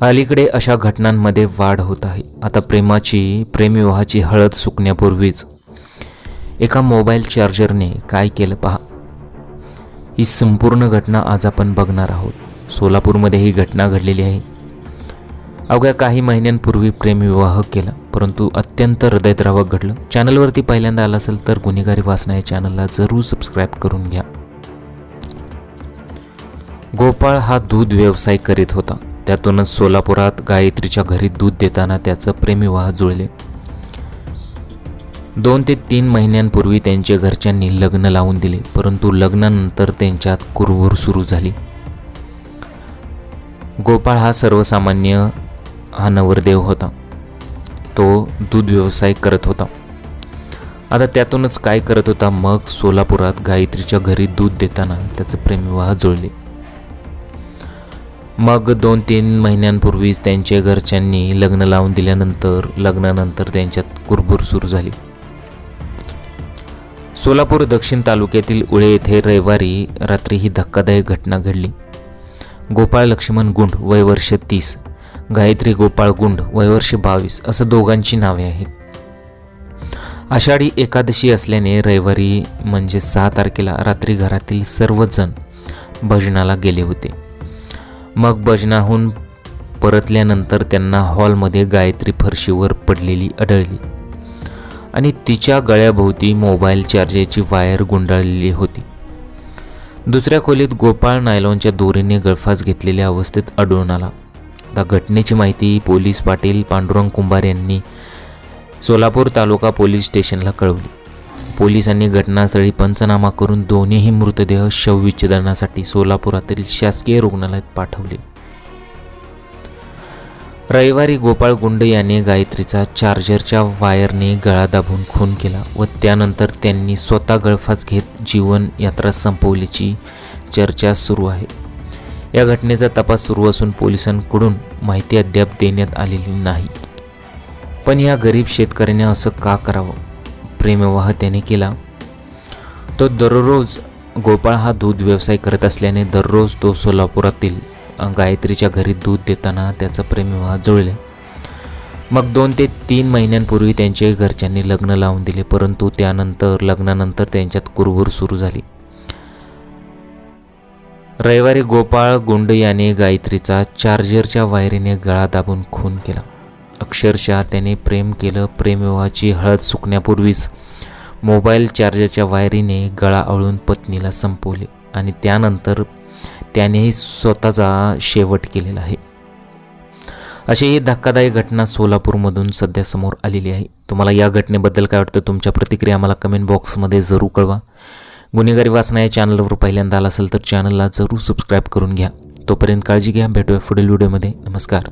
अलीकडे अशा घटनांमध्ये वाढ होत आहे. आता प्रेमाची प्रेमविवाहाची हळद सुकण्यापूर्वीच एका मोबाईल चार्जरने काय केलं पहा. ही संपूर्ण घटना आज आपण बघणार आहोत. सोलापूरमध्ये ही घटना घडलेली आहे. अवघ्या काही महिन्यांपूर्वी प्रेमविवाह केला परंतु अत्यंत हृदयद्रावक घडलं. चॅनलवरती पहिल्यांदा आला असेल तर गुन्हेगारी वासना या चॅनलला जरूर सबस्क्राईब करून घ्या. गोपाळ हा दूध व्यवसाय करीत होता. त्यातूनच सोलापुरात गायत्रीच्या घरी दूध देताना त्याचं प्रेमविवाह जुळले. दोन ते तीन महिन्यांपूर्वी त्यांच्या घरच्यांनी लग्न लावून दिले परंतु लग्नानंतर त्यांच्यात कुरबुर सुरू झाली. गोपाळ हा सर्वसामान्य हा नवरदेव होता. तो दूध व्यवसाय करत होता. आता त्यातूनच काय करत होता मग सोलापुरात गायत्रीच्या घरी दूध देताना त्याचं प्रेमविवाह जुळले. मग दोन तीन महिन्यांपूर्वीच त्यांच्या घरच्यांनी लग्न लावून दिल्यानंतर लग्नानंतर त्यांच्यात कुरबुर सुरू झाली. सोलापूर दक्षिण तालुक्यातील उळे येथे रविवारी रात्री ही धक्कादायक घटना घडली. गोपाळ लक्ष्मण गुंड वयवर्ष तीस. गायत्री गोपाळ गुंड वयवर्ष बावीस असं दोघांची नावे आहेत. आषाढी एकादशी असल्याने रविवारी म्हणजे सहा तारखेला रात्री घरातील सर्वजण भजनाला गेले होते. मग भजनाहून परतल्यानंतर त्यांना हॉलमध्ये गायत्री फरशीवर पडलेली आढळली. आणि तिच्या गळ्याभोवती मोबाईल चार्जरची वायर गुंडाळलेली होती. दुसऱ्या खोलीत गोपाळ नायलॉनच्या दोरीने गळफास घेतलेल्या अवस्थेत आढळून आला. आता घटनेची माहिती पोलीस पाटील पांडुरंग कुंभार यांनी सोलापूर तालुका पोलीस स्टेशनला कळवली. पोलिसांनी घटनास्थळी पंचनामा करून दोन्हीही मृतदेह शवविच्छेदनासाठी सोलापुरातील शासकीय रुग्णालयात पाठवले. रविवारी गोपाळ गुंड याने गायत्रीचा चार्जरच्या वायरने गळा दाबून खून केला व त्यानंतर त्यांनी स्वतः गळफास घेत जीवन यात्रा संपवल्याची चर्चा सुरू आहे. या घटनेचा तपास सुरू असून पोलिसांकडून माहिती अद्याप देण्यात आलेली नाही. पण या गरीब शेतकऱ्याने असं का करावं? प्रेमविवाह त्याने केला. तो दररोज गोपाळ हा दूध व्यवसाय करत असल्याने दररोज तो सोलापुरातील गायत्रीच्या घरी दूध देताना त्याचा प्रेमविवाह जुळले. मग दोन ते तीन महिन्यांपूर्वी त्यांच्या घरच्यांनी लग्न लावून दिले परंतु त्यानंतर लग्नानंतर त्यांच्यात कुरबुर सुरू झाली. रविवारी गोपाळ गुंड याने गायत्रीचा चार्जरच्या वायरीने गळा दाबून खून केला. अक्षरशः त्याने प्रेम केलं. प्रेमविवाहाची हळद सुकण्यापूर्वीच मोबाईल चार्जरच्या वायरीने गळा आळून पत्नीला संपवले आणि त्यानंतर त्यानेही स्वतःचा शेवट केलेला आहे. अशी ही धक्कादायक घटना सोलापूरमधून सध्या समोर आलेली आहे. तुम्हाला या घटनेबद्दल काय वाटतं? तुमच्या प्रतिक्रिया आम्हाला कमेंट बॉक्समध्ये जरूर कळवा. गुन्हेगारी वाचना या चॅनलवर पहिल्यांदा आला असेल तर चॅनलला जरूर सबस्क्राईब करून घ्या. तोपर्यंत काळजी घ्या. भेटूया पुढील व्हिडिओमध्ये नमस्कार.